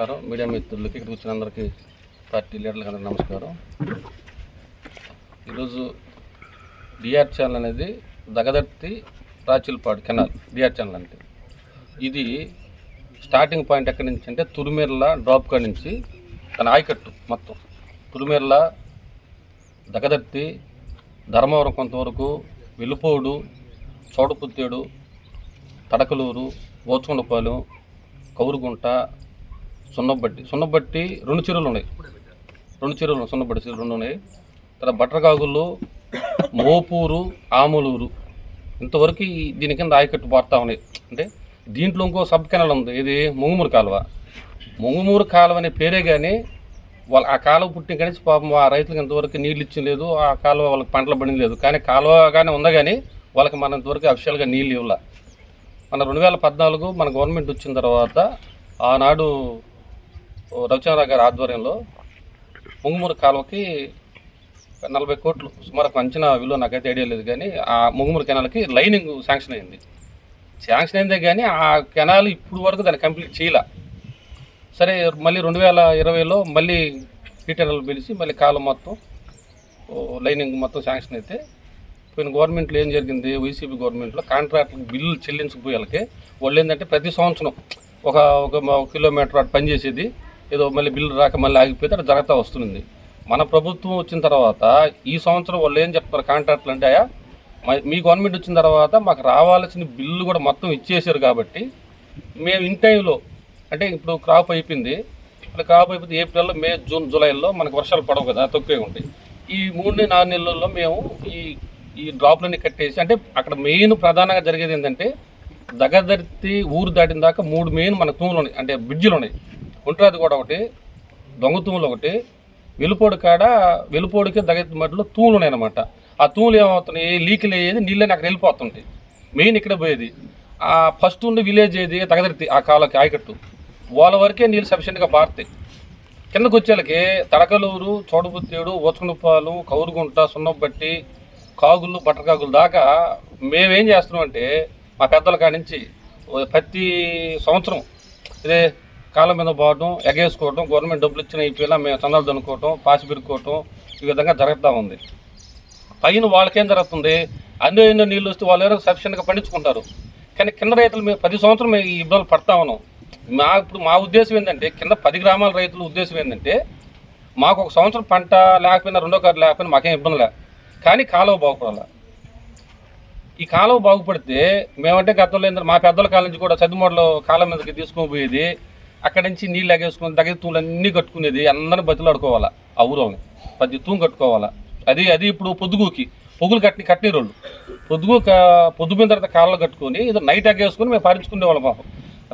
నమస్కారం. మీడియా మిత్రులకి ఇక్కడ వచ్చిన అందరికీ పార్టీ లీడర్లకు అందరికీ నమస్కారం. ఈరోజు డిఆర్ ఛానల్ అనేది Dagadarthi Rachilpadu canal DR channel అంటే. ఇది స్టార్టింగ్ పాయింట్ ఎక్కడి నుంచి అంటే తురుమేర్ల డ్రాప్ కాడ నుంచి తన ఆయకట్టు మొత్తం. తురుమేర్ల దగదర్తి ధర్మవరం కొంతవరకు వెలుపోడు చోడపుత్తేడు తడకలూరు ఓచుకొండపాలెం కౌరుగుంట సున్నబట్టి సున్నబట్టి రెండు చెరువులు ఉన్నాయి రెండు చెరువులు సున్నబట్టి చీరలు రెండు ఉన్నాయి తర్వాత బట్రకాగుళ్ళు మోపూరు ఆములూరు. ఇంతవరకు దీని కింద ఆయకట్టు పారుతా ఉన్నాయి. అంటే దీంట్లో ఇంకో సబ్ కెనాల్ ఉంది. ఇది ముంగుమూరు కాలువ. ముంగుమూరు కాలువ అనే పేరే కానీ వాళ్ళ ఆ కాలువ పుట్టిన కానీ పాపం ఆ రైతులకు ఇంతవరకు నీళ్ళు ఇచ్చిన లేదు. ఆ కాలువ వాళ్ళకి పంటలు పడింది లేదు. కానీ కాలువగానే ఉందా కానీ వాళ్ళకి మన ఇంతవరకు అఫిషియల్గా నీళ్ళు ఇవ్వాల. మన రెండు వేల పద్నాలుగు మన గవర్నమెంట్ వచ్చిన తర్వాత ఆనాడు రవిచంద్ర గారి ఆధ్వర్యంలో ముంగుమూరు కాలువకి నలభై కోట్లు సుమారు అంచనా విలువ నాకైతే ఐడియా లేదు కానీ ఆ ముంగుమూరు కెనాల్కి లైనింగ్ శాంక్షన్ అయింది. శాంక్షన్ అయిందే కానీ ఆ కెనాల్ ఇప్పుడు వరకు దాన్ని కంప్లీట్ చేయలే. సరే మళ్ళీ రెండు వేల ఇరవైలో మళ్ళీ టీటర్లు పిలిచి మళ్ళీ కాలం మొత్తం ఓ లైనింగ్ మొత్తం శాంక్షన్ అయితే పోయిన గవర్నమెంట్లో ఏం జరిగింది? వైసీపీ గవర్నమెంట్లో కాంట్రాక్ట్ బిల్లులు చెల్లించకపోయేళ్ళకి వాళ్ళు ఏంటంటే ప్రతి సంవత్సరం ఒక ఒక కిలోమీటర్ అటు పనిచేసేది. ఏదో మళ్ళీ బిల్లు రాక మళ్ళీ ఆగిపోతే అట్లా జరుగుతూ వస్తుంది. మన ప్రభుత్వం వచ్చిన తర్వాత ఈ సంవత్సరం వాళ్ళు ఏం చెప్తారు కాంట్రాక్ట్లు అంటే "అయ్యా, మ- మీ గవర్నమెంట్ వచ్చిన తర్వాత మాకు రావాల్సిన బిల్లు కూడా మొత్తం ఇచ్చేసారు కాబట్టి మేము ఇన్ టైంలో అంటే ఇప్పుడు క్రాప్ అయిపోయింది. ఇప్పుడు క్రాప్ అయిపోతే ఏప్రిల్లో మే జూన్ జూలైలో మనకు వర్షాలు పడవు కదా తక్కువే ఉంటాయి. ఈ మూడు నాలుగు నెలల్లో మేము ఈ ఈ డ్రాప్లన్నీ కట్టేసి అంటే అక్కడ మెయిన్ ప్రధానంగా జరిగేది ఏంటంటే దగ్గరదర్తి ఊరు దాటిన దాకా మూడు మెయిన్ మన తూములు ఉన్నాయి అంటే బ్రిడ్జిలు ఉన్నాయి. ఉంటరాది కూడా ఒకటి దొంగ తూములు ఒకటి. వెలుపోడు కాడ వెలుపోడికి దగ్గర మధ్యలో తూములు ఉన్నాయి అనమాట ఆ తూములు ఏమవుతున్నాయి? లీకులు అయ్యేది? నీళ్ళని అక్కడ వెళ్ళిపోతుంటాయి. మెయిన్ ఇక్కడ పోయేది. ఆ ఫస్ట్ ఉండి విలేజ్ ఏది? తగదర్తి ఆ కాలకి ఆయకట్టు. వాళ్ళ వరకే నీళ్ళు సఫిషియెంట్గా పారుతాయి. కిందకు వచ్చేళ్ళకి తడకలూరు చోడపుత్తేడు ఓచుకునపాలు కౌరుగుంట సున్నబట్టి కాగులు బట్టకాగులు దాకా మేమేం చేస్తున్నాం అంటే మా పెద్దల కాడి నుంచి ప్రతి సంవత్సరం ఇదే కాలం మీద పోవడం ఎగేసుకోవడం గవర్నమెంట్ డబ్బులు ఇచ్చిన అయిపోయినా మేము చందాలు దొనుకోవటం పాసి పెరుక్కోవటం ఈ విధంగా జరుగుతూ ఉంది. పైన వాళ్ళకేం జరుగుతుంది? అన్ని ఎన్నో నీళ్ళు వస్తే వాళ్ళు ఎవరో సఫిషియెంట్గా పండించుకుంటారు. కానీ కింద రైతులు మేము పది సంవత్సరం మేము ఈ ఇబ్బందులు పడతా ఉన్నాం. మా ఇప్పుడు మా ఉద్దేశం ఏంటంటే కింద పది గ్రామాల రైతుల ఉద్దేశం ఏంటంటే మాకు ఒక సంవత్సరం పంట లేకపోయినా రెండో కారు లేకపోయినా మాకేం ఇబ్బంది లే. కానీ కాలువ బాగుపడాల. ఈ కాలువ బాగుపడితే మేమంటే గతంలో ఏంటంటే మా పెద్దల కాలం నుంచి కూడా చదువుమూడలో కాలం మీదకి తీసుకొని పోయేది అక్కడి నుంచి నీళ్ళు ఎగేసుకుని దగ్గర తూములు అన్నీ కట్టుకునేది అందరిని బతులాడుకోవాలా ఆ ఊరోని పది తూము కట్టుకోవాలా. అది అది ఇప్పుడు పొద్దుగుకి పొగులు కట్టి కట్టిన రోళ్ళు పొద్దుగు క- పొద్దు తర్వాత కాళ్ళు కట్టుకొని ఏదో నైట్ ఎగేసుకొని మేము పారించుకునే వాళ్ళం పాపం.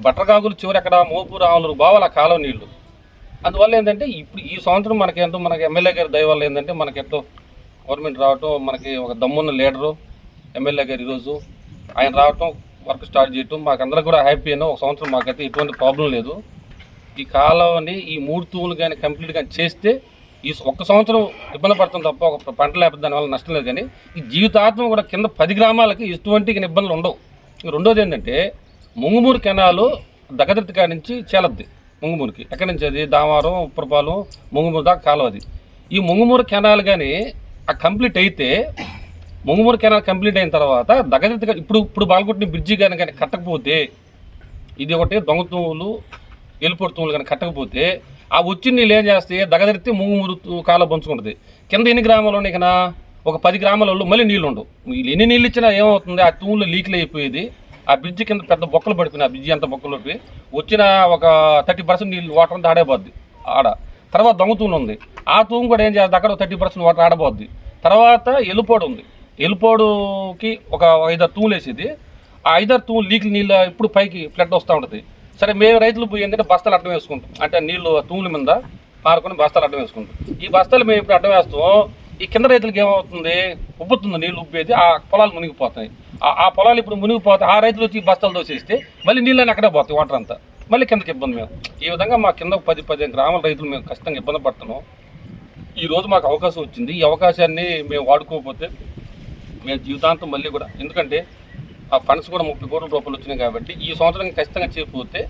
బట్టరకాకులు చివరి అక్కడ మోపు రాములు బావాలి ఆ కాలువ నీళ్ళు అందువల్ల ఏంటంటే ఇప్పుడు ఈ సంవత్సరం మనకి ఎంతో మనకి ఎమ్మెల్యే గారి దయ వల్ల ఏంటంటే మనకి ఎంతో గవర్నమెంట్ రావటం మనకి ఒక దమ్మున్న లీడరు ఎమ్మెల్యే గారు ఈరోజు ఆయన రావటం వర్క్ స్టార్ట్ చేయటం మాకు అందరికి కూడా హ్యాపీ అయినా ఒక సంవత్సరం మాకైతే ఎటువంటి ప్రాబ్లం లేదు. ఈ కాలంని ఈ మూడు తూములు కానీ కంప్లీట్గా చేస్తే ఈ ఒక్క సంవత్సరం ఇబ్బంది పడతాం తప్ప ఒక పంట లేకపోతే దానివల్ల నష్టం లేదు కానీ ఈ జీవితాత్మ కూడా కింద పది గ్రామాలకి ఇటువంటి ఇబ్బందులు ఉండవు. రెండోది ఏంటంటే ముంగుమూరు కెనాలు దగ్గదర్తి కాడి నుంచి చేలద్ది ముంగుమూరుకి. ఎక్కడి నుంచి అది? దామారం ఉప్పరపాలెం ముంగుమూరు దాకా కాలువ అది ఈ ముంగుమూరు కెనాల్ కానీ ఆ కంప్లీట్ అయితే ముంగుమూరు కెనాల్ కంప్లీట్ అయిన తర్వాత దగ్గదర్తి ఇప్పుడు ఇప్పుడు బాలకొట్టిన బ్రిడ్జి కానీ కానీ కట్టకపోతే ఇది ఒకటి దొంగతూలు ఎలుపొడి తూములు కానీ కట్టకపోతే ఆ వచ్చిన నీళ్ళు ఏం చేస్తే దగదరితే ముంగు తూ- కాలు పంచుకుంటుంది కింద ఎన్ని గ్రామాలు ఉన్నాయి ఇకనా ఒక పది గ్రామాలలో మళ్ళీ నీళ్ళు ఉండవు. ఎన్ని నీళ్ళు ఇచ్చినా ఏమవుతుంది? ఆ తూములో లీకులు అయిపోయేది. ఆ బ్రిడ్జ్ కింద పెద్ద బొక్కలు పడిపోయినాయి. ఆ బ్రిడ్జి అంత బొక్కలు వచ్చిన ఒక థర్టీ పర్సెంట్ నీళ్ళు వాటర్ అంతా ఆడేపోద్ది. ఆడ. తర్వాత దొంగతూను ఉంది. ఆ తూము కూడా ఏం చేస్తుంది? అక్కడ థర్టీ పర్సెంట్ వాటర్ ఆడబోద్ది. తర్వాత ఎలుపోడు ఉంది. ఎలుపోడుకి ఒక ఐదారు తూములు వేసేది. ఆ ఐదారు తూములు లీకులు నీళ్ళు ఇప్పుడు పైకి ఫ్లడ్ వస్తూ ఉంటుంది. సరే మేము రైతులు పోయి ఏంటంటే బస్తాలు అడ్డం వేసుకుంటాం. అంటే నీళ్ళు ఆ తూముల మీద పారుకొని బస్తాలు అడ్డం వేసుకుంటాం. ఈ బస్తాలు మేము ఇప్పుడు అడ్డం వేస్తాం. ఈ కింద రైతులకు ఏమవుతుంది? ఉబ్బుతుంది నీళ్ళు ఉబ్బేది ఆ పొలాలు మునిగిపోతాయి. ఆ- పొలాలు ఇప్పుడు మునిగిపోతాయి ఆ రైతులు వచ్చి బస్తాలు దోసేస్తే మళ్ళీ నీళ్ళని అక్కడే పోతాయి వాటర్ అంతా. మళ్ళీ కిందకి ఇబ్బంది మేము. ఈ విధంగా మా కింద పది పదిహేను గ్రామాల రైతులు మేము కష్టంగా ఇబ్బంది పడుతున్నాం. ఈరోజు మాకు అవకాశం వచ్చింది. ఈ అవకాశాన్ని మేము వాడుకోకపోతే మేము జీవితాంతం మళ్ళీ కూడా ఎందుకంటే ఆ ఫండ్స్ కూడా ముప్పై కోట్ల రూపాయలు వచ్చినాయి కాబట్టి ఈ సంవత్సరం ఖచ్చితంగా చేయకపోతే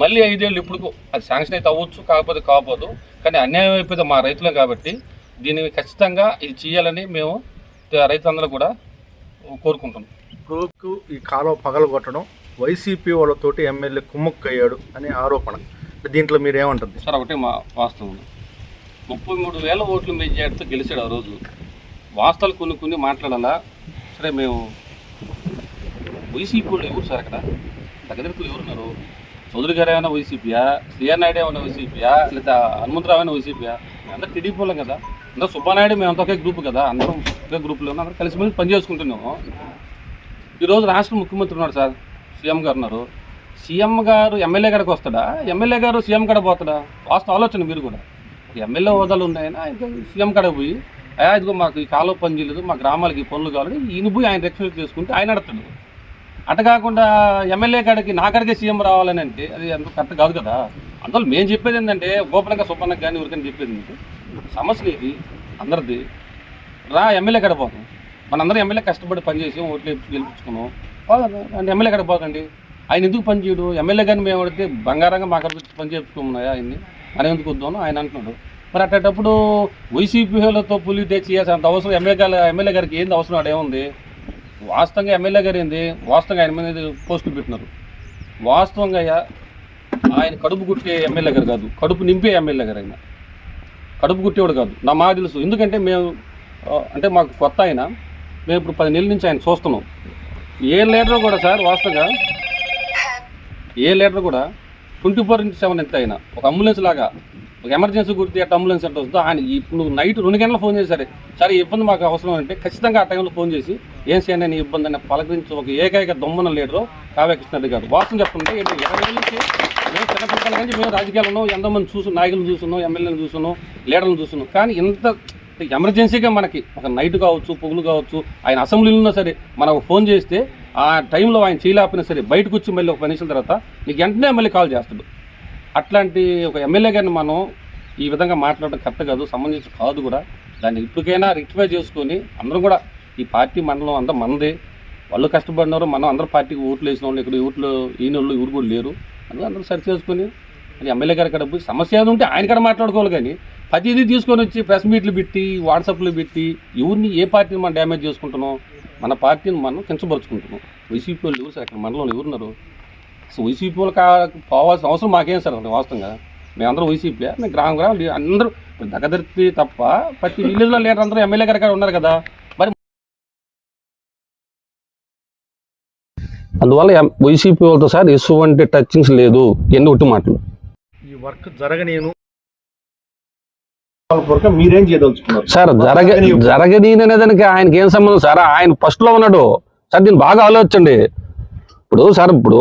మళ్ళీ ఐదేళ్ళు ఇప్పుడు అది శాంక్షన్ అయితే అవ్వచ్చు కాకపోతే కాకపోదు. కానీ అన్యాయం అయిపోతే మా రైతులం కాబట్టి దీన్ని ఖచ్చితంగా ఇది చేయాలని మేము రైతులందరూ కూడా కోరుకుంటున్నాం. ఇప్పుడు ఈ కాలువ పగలగొట్టడం వైసీపీ వాళ్ళతోటి ఎమ్మెల్యే కుమ్మక్కయ్యాడు అనే ఆరోపణ. దీంట్లో మీరు ఏమంటుంది సార్ ఒకటే మా వాస్తవం ముప్పై మూడు వేల ఓట్లు మెజార్టీతో గెలిచాడు ఆ రోజు. వాస్తవాలు కొన్ని కొన్ని మాట్లాడాలా? సరే మేము వైసీపీ వాళ్ళు ఎవరు సార్ అక్కడ? దగ్గరకు ఎవరున్నారు? చౌదరి గారు ఏమైనా వైసీపీయా? శ్రీఆర్ నాయుడు ఏమైనా వైసీపీయా? లేదా హనుమంతరావు అయినా వైసీపీయా? అందరూ టీడీపీ వాళ్ళం కదా. అందరూ సుబ్బానాయుడు మేము అంతా ఒకే గ్రూప్ కదా. అందరం ఒకే గ్రూప్లో ఉన్నాం. అందరూ కలిసిమెలిసి పని చేసుకుంటున్నాము. ఈరోజు రాష్ట్ర ముఖ్యమంత్రి ఉన్నాడు సార్. సీఎం గారు ఉన్నారు. సీఎం గారు ఎమ్మెల్యే గారికి వస్తాడా? ఎమ్మెల్యే గారు సీఎం కాడ పోతాడా? వాస్తవ ఆలోచన మీరు కూడా. ఎమ్మెల్యే హోదాలు ఉన్నాయని? ఆయన సీఎం కాడ పోయి అయ్యా ఇదిగో మాకు ఈ కాలువ పని చేయలేదు మా గ్రామాలకి ఈ పనులు కావాలని ఈయన పోయి ఆయన రెక్స్పెక్ట్ చేసుకుంటే ఆయన నడతాడు అట కాకుండా ఎమ్మెల్యే కాడికి నాకడికే సీఎం రావాలని అంటే అది అంత కరెక్ట్ కాదు కదా. అందువల్ల మేము చెప్పేది ఏంటంటే గోపనంగా సుప్పన్నకి కానీ ఎవరికైనా చెప్పేది సమస్య ఇది అందరిది. రా ఎమ్మెల్యే కాడ పోతాం మనందరం ఎమ్మెల్యే కష్టపడి పనిచేసి ఓట్లు గెలిపించుకున్నాం. అంటే ఎమ్మెల్యే కాడ పోకండి. ఆయన ఎందుకు పని చేయడు? ఎమ్మెల్యే కానీ మేము అడిగితే బంగారంగా మా అక్కడికి పని చేసుకున్నాయా ఆయన్ని? మనం ఎందుకు వద్దాను ఆయన అంటున్నాడు. మరి అట్టేటప్పుడు వైసీపీలతో పులి తెచ్చి అంత అవసరం ఎమ్మెల్యే గారు ఎమ్మెల్యే గారికి ఏంది అవసరం? అడేముంది వాస్తవంగా ఎమ్మెల్యే గారు ఏంది వాస్తవంగా ఆయన మీద పోస్టులు పెట్టినారు. వాస్తవంగా అయ్యా ఆయన కడుపు కుట్టే ఎమ్మెల్యే గారు కాదు. కడుపు నింపే ఎమ్మెల్యే గారు ఆయన. కడుపు కుట్టేవాడు కాదు. నా మాకు తెలుసు. ఎందుకంటే మేము అంటే మాకు కొత్త ఆయన. మేము ఇప్పుడు పది నెలల నుంచి ఆయన చూస్తున్నాం. ఏ లీటర్ కూడా సార్ వాస్తవంగా? ఏ లీటర్ కూడా? ట్వంటీ ఫోర్ ఇంటూ సెవెన్ ఎంత అయినా ఒక అంబులెన్స్ లాగా ఒక ఎమర్జెన్సీ గుర్తి అట్ట అంబులెన్స్ ఎంత వస్తుందో ఆయన ఇప్పుడు నైట్ రెండు గంటల ఫోన్ చేశారు. సరే ఇబ్బంది మాకు అవసరం అంటే ఖచ్చితంగా ఆ టైంలో ఫోన్ చేసి ఏం చేయండి నీ ఇబ్బంది అని పలకరించి ఒక ఏకైక దొమ్మన లీడరు కావ్య కృష్ణారెడ్డి గారు. వాస్తవం చెప్పుకుంటే ఏంటి ఇరవై ఏళ్ళ నుంచి మేము చిన్నపిల్లల నుంచి మేము రాజకీయాలను ఎంతోమంది చూసు నాయకులను చూస్తున్నాం ఎమ్మెల్యేలను చూస్తున్నాం లీడర్లను చూస్తున్నాం. కానీ ఇంత ఎమర్జెన్సీగా మనకి ఒక నైట్ కావచ్చు పొగులు కావచ్చు ఆయన అసెంబ్లీలో ఉన్నా సరే మనకు ఫోన్ చేస్తే ఆ టైంలో ఆయన చేయలేకపోయినా సరే బయటకు వచ్చి మళ్ళీ ఒక పది నిమిషాల తర్వాత నీకు వెంటనే మళ్ళీ కాల్ చేస్తాడు. అట్లాంటి ఒక ఎమ్మెల్యే గారిని మనం ఈ విధంగా మాట్లాడడం కరెక్ట్ కాదు సంబంధించి కాదు కూడా. దాన్ని ఇప్పటికైనా రెక్టిఫై చేసుకొని అందరం కూడా ఈ పార్టీ మండలం అంతా మనదే వాళ్ళు కష్టపడినారు మనం అందరూ పార్టీకి ఓట్లు వేసిన వాళ్ళు ఇక్కడ ఓట్లు ఈయన వాళ్ళు ఎవరు కూడా లేరు. అందులో అందరూ సరి చేసుకొని అది ఎమ్మెల్యే గారి కాడ పోయి సమస్య ఏదో ఉంటే ఆయన కాడ మాట్లాడుకోవాలి కానీ ప్రతిదీ తీసుకొని వచ్చి ప్రెస్ మీట్లు పెట్టి వాట్సాప్లు పెట్టి ఎవరిని ఏ పార్టీని మనం డ్యామేజ్ చేసుకుంటున్నాం? మన పార్టీని మనం కించపరుచుకుంటున్నాం. వైసీపీ వాళ్ళు ఎవరు సార్? అక్కడ మనలో ఎవరున్నారు అసలు వైసీపీ వాళ్ళు కా పోవాల్సిన అవసరం మాకేం సార్ అసలు వాస్తవంగా? మేమందరం వైసీపీ మేము గ్రామం గ్రామం అందరూ ఇప్పుడు దగ్గదర్తి తప్ప ప్రతి విలేజ్లో లీడర్ అందరూ ఎమ్మెల్యే గారు ఉన్నారు కదా? మరి అందువల్ల ఎం- వైసీపీ వాళ్ళతో సార్ ఎటువంటి టచ్చింగ్స్ లేదు. ఎన్ని ఒట్టి మాటలు. ఈ వర్క్ జరగనేను మీరేం చేయదలుచుకున్నారు. సార్ జరగ జరగని అనేదానికి ఆయనకి ఏం సంబంధం? సార్ ఆయన ఫస్ట్లో ఉన్నాడు. సార్ దీన్ని బాగా ఆలోచించండి. ఇప్పుడు సార్ ఇప్పుడు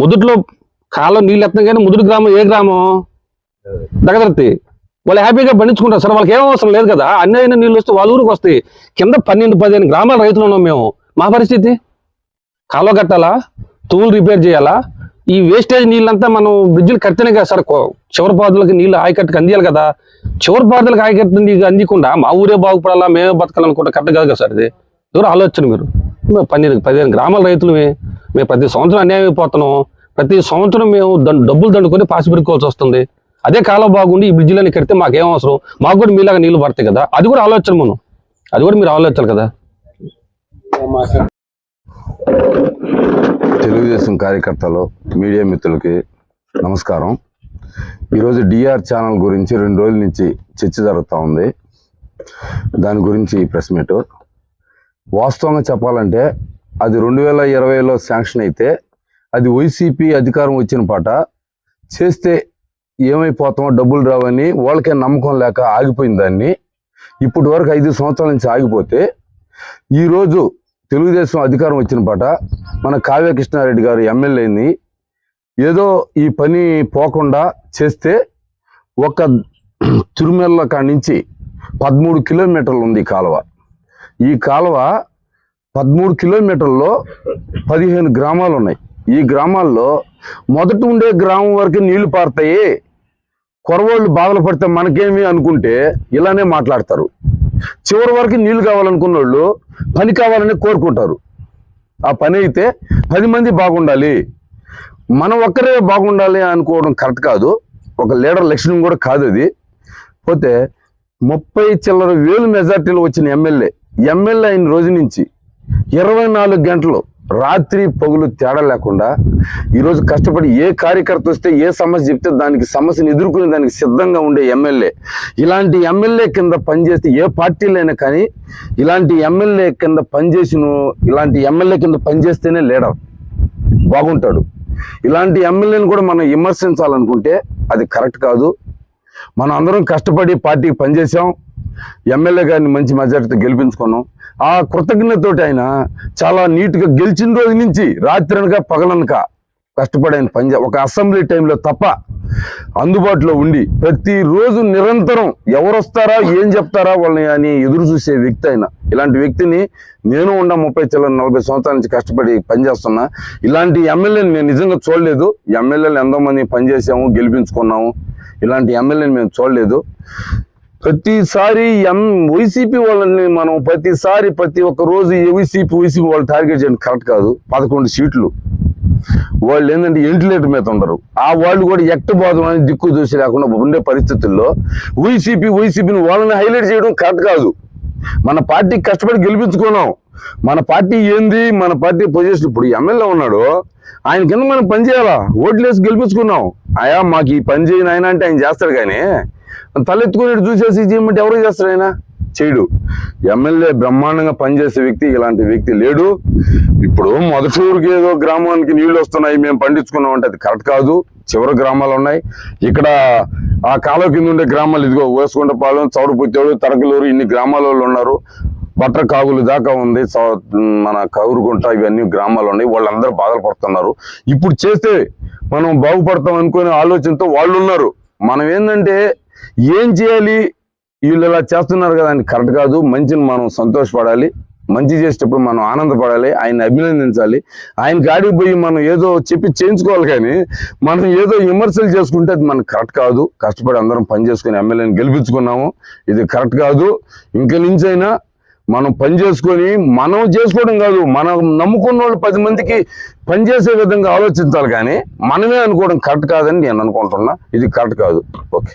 ముదుట్లో కాలం నీళ్ళు ఎత్తాం కానీ ముదురు గ్రామం ఏ గ్రామం? దగ్గరతి వాళ్ళు హ్యాపీగా పండించుకుంటారు. సార్ వాళ్ళకి ఏం అవసరం లేదు కదా. అన్ని అయిన నీళ్ళు వస్తే వాళ్ళ ఊరికి వస్తాయి. కింద పన్నెండు పదిహేను గ్రామాల రైతులు ఉన్నాం మేము. మా పరిస్థితి? కాలువ కట్టాలా? తూలు రిపేర్ చేయాలా? ఈ వేస్టేజ్ నీళ్ళంతా మనం బ్రిడ్జిలు కడితేనే కదా సార్ కో- చివరి పాదులకి నీళ్ళు ఆయకట్టుకు అందియాలి కదా. చివరి పాదులకు ఆయకట్టు నీకు అందకుండా మా ఊరే బాగుపడాలా మేమే బతకాలనుకుంటే కరెక్ట్ కాదు కదా సార్ ఇది. ఎవరు ఆలోచన మీరు. పన్నెండు పదిహేను గ్రామాల రైతులమే. మేము ప్రతి సంవత్సరం అన్యాయం అయిపోతున్నాం ప్రతి సంవత్సరం మేము డబ్బులు దండుకొని పాసి పెట్టుకోవాల్సి వస్తుంది. అదే కాలం బాగుండి ఈ బ్రిడ్జ్లన్నీ కడితే మాకేం అవసరం? మాకు కూడా మీలాగా నీళ్ళు పడతాయి కదా. అది కూడా ఆలోచన మనం. అది కూడా మీరు ఆలోచించాలి కదా. తెలుగుదేశం కార్యకర్తలు మీడియా మిత్రులకి నమస్కారం. ఈరోజు డిఆర్ ఛానల్ గురించి రెండు రోజుల నుంచి చర్చ జరుగుతూ ఉంది. దాని గురించి ఈ ప్రెస్ మీట్. వాస్తవంగా చెప్పాలంటే అది రెండు వేల ఇరవైలో శాంక్షన్ అయితే అది వైసీపీ అధికారం వచ్చిన పాట. చేస్తే ఏమైపోతామో డబ్బులు రావని వాళ్ళకే నమ్మకం లేక ఆగిపోయిన దాన్ని. ఇప్పటి వరకు ఐదు సంవత్సరాల నుంచి ఆగిపోతే ఈరోజు తెలుగుదేశం అధికారం వచ్చిన పాట మన కావ్య కృష్ణారెడ్డి గారు ఎమ్మెల్యేని ఏదో ఈ పని పోకుండా చేస్తే ఒక తిరుమల కాడి నుంచి పదమూడు కిలోమీటర్లు ఉంది ఈ కాలువ. ఈ కాలువ పదమూడు కిలోమీటర్లో పదిహేను గ్రామాలు ఉన్నాయి. ఈ గ్రామాల్లో మొదట ఉండే గ్రామం వరకు నీళ్ళు పారుతాయి. కొరవాళ్ళు బాధలు పడితే మనకేమి అనుకుంటే ఇలానే మాట్లాడతారు. చివరి వరకు నీళ్ళు కావాలనుకున్న వాళ్ళు పని కావాలని కోరుకుంటారు. ఆ పని అయితే పది మంది బాగుండాలి. మనం ఒక్కరే బాగుండాలి అనుకోవడం కరెక్ట్ కాదు. ఒక లీడర్ లక్షణం కూడా కాదు అది. పోతే ముప్పై చిల్లర వేలు మెజార్టీలు వచ్చిన ఎమ్మెల్యే ఎమ్మెల్యే అయిన రోజు నుంచి ఇరవై నాలుగు గంటలు రాత్రి పగులు తేడా లేకుండా ఈరోజు కష్టపడి ఏ కార్యకర్త వస్తే ఏ సమస్య చెప్తే దానికి సమస్యను ఎదుర్కొనే దానికి సిద్ధంగా ఉండే ఎమ్మెల్యే. ఇలాంటి ఎమ్మెల్యే కింద పనిచేస్తే ఏ పార్టీలైనా కానీ ఇలాంటి ఎమ్మెల్యే కింద పనిచేసిన ఇలాంటి ఎమ్మెల్యే కింద పనిచేస్తేనే లీడర్ బాగుంటాడు. ఇలాంటి ఎమ్మెల్యేని కూడా మనం విమర్శించాలనుకుంటే అది కరెక్ట్ కాదు. మనం అందరం కష్టపడి పార్టీకి పనిచేసాం ఎమ్మెల్యే గారిని మంచి మెజార్టీతో గెలిపించుకున్నాం. ఆ కృతజ్ఞతతోటి ఆయన చాలా నీట్గా గెలిచిన రోజు నుంచి రాత్రనక పగలనక కష్టపడి ఆయన పనిచే ఒక అసెంబ్లీ టైంలో తప్ప అందుబాటులో ఉండి ప్రతిరోజు నిరంతరం ఎవరు వస్తారా ఏం చెప్తారా వాళ్ళని అని ఎదురు చూసే వ్యక్తి ఆయన. ఇలాంటి వ్యక్తిని నేను ఉన్న ముప్పై చిల్లర నలభై సంవత్సరాల నుంచి కష్టపడి పనిచేస్తున్నా ఇలాంటి ఎమ్మెల్యేని నేను నిజంగా చూడలేదు. ఎమ్మెల్యేలు ఎంతోమంది పనిచేసాము గెలిపించుకున్నాము. ఇలాంటి ఎమ్మెల్యేని మేము చూడలేదు. ప్రతిసారి ఎం వైసీపీ వాళ్ళని మనం ప్రతిసారి ప్రతి ఒక్క రోజు వైసీపీ వైసీపీ వాళ్ళు టార్గెట్ చేయడం కరెక్ట్ కాదు. పదకొండు సీట్లు. వాళ్ళు ఏంటంటే వెంటిలేటర్ మీద ఉండరు. ఆ వాళ్ళు కూడా ఎక్కబోదం అని దిక్కు చూసి లేకుండా ఉండే పరిస్థితుల్లో వైసీపీ వైసీపీని వాళ్ళని హైలైట్ చేయడం కరెక్ట్ కాదు. మన పార్టీకి కష్టపడి గెలిపించుకున్నాం. మన పార్టీ ఏంది? మన పార్టీ పొజిషన్ ఇప్పుడు ఎమ్మెల్యే ఉన్నాడు. ఆయన కింద మనం పని చేయాలా? ఓట్లేసి గెలిపించుకున్నాం. అయా మాకు ఈ పని చేయని ఆయన అంటే ఆయన చేస్తాడు కానీ తలెత్తుకుని చూసేసి చేయమంటే ఎవరు చేస్తారు ఆయన? చేయడు ఎమ్మెల్యే బ్రహ్మాండంగా పనిచేసే వ్యక్తి ఇలాంటి వ్యక్తి లేడు. ఇప్పుడు మొదటి ఊరికి ఏదో గ్రామానికి నీళ్ళు వస్తున్నాయి మేము పండించుకున్నాం అంటే అది కరెక్ట్ కాదు. చివరి గ్రామాలు ఉన్నాయి. ఇక్కడ ఆ కాలువ కింద ఉండే గ్రామాలు ఇదిగో వేసుకుంటపాలెం చౌడపుత్తేడు తరకలూరు ఇన్ని గ్రామాల వాళ్ళు ఉన్నారు. బట్ర కాగులు దాకా ఉంది. సౌ- మన కౌరుకుంట ఇవన్నీ గ్రామాలు ఉన్నాయి. వాళ్ళందరూ బాధలు పడుతున్నారు. ఇప్పుడు చేస్తే మనం బాగుపడతాం అనుకునే ఆలోచనతో వాళ్ళు ఉన్నారు. మనం ఏంటంటే ఏం చేయాలి? వీళ్ళు ఇలా చేస్తున్నారు కదా అని కరెక్ట్ కాదు. మంచిని మనం సంతోషపడాలి. మంచి చేసేటప్పుడు మనం ఆనందపడాలి. ఆయన అభినందించాలి. ఆయన గాడికి పోయి మనం ఏదో చెప్పి చేయించుకోవాలి కానీ మనం ఏదో విమర్శలు చేసుకుంటే అది మనకు కరెక్ట్ కాదు. కష్టపడి అందరం పనిచేసుకొని ఎమ్మెల్యేని గెలిపించుకున్నాము. ఇది కరెక్ట్ కాదు. ఇంక నుంచైనా మనం పని చేసుకొని మనం చేసుకోవడం కాదు. మనం నమ్ముకున్న వాళ్ళు పది మందికి పనిచేసే విధంగా ఆలోచించాలి కానీ మనమే అనుకోవడం కరెక్ట్ కాదని నేను అనుకుంటున్నా. ఇది కరెక్ట్ కాదు. Okay.